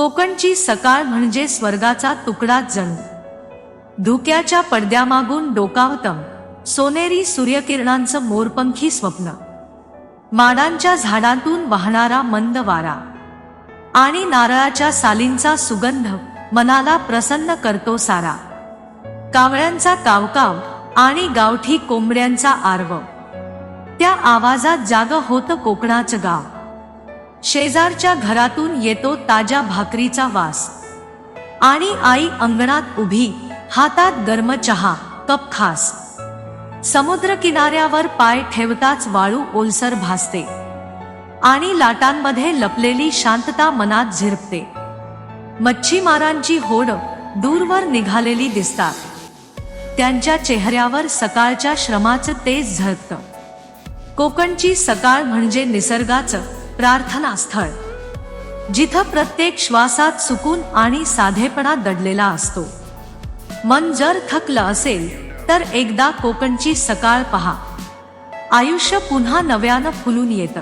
कोकणची सकाळ म्हणजे स्वर्गाचा तुकडा जणू. धुक्याच्या पडद्यामागून डोकावतं सोनेरी सूर्यकिरणांचं मोरपंखी स्वप्न. माडांच्या झाडांतून वाहणारा मंद वारा. आणि नारळाच्या सालींचा सुगंध मनाला प्रसन्न करतो सारा. कावळ्यांचा कावकाव आणि गावठी कोंबड्यांचा आरव. त्या आवाजात जाग होतं कोकणाचं गाव. शेजारच्या घरातून येतो ताज्या भाकरीचा वास. आणि आई अंगणात उभी हातात गर्म चहा कप खास. समुद्र किनाऱ्यावर पाय ठेवताच वाळू ओलसर भासते. आणि लाटांमध्ये लपलेली शांतता मनात झिरपते. मच्छीमारांची होड दूरवर निघालेली दिसतात. त्यांच्या चेहऱ्यावर सकाळच्या श्रमाचं तेज झळकतं. कोकणची सकाळ म्हणजे निसर्गाचं प्रार्थना स्थळ जिथं प्रत्येक श्वासात सुकून आणि साधेपणा दडलेला असतो. मन जर थकलं असेल तर एकदा कोकणची सकाळ पहा. आयुष्य पुन्हा नव्यानं फुलून येतं.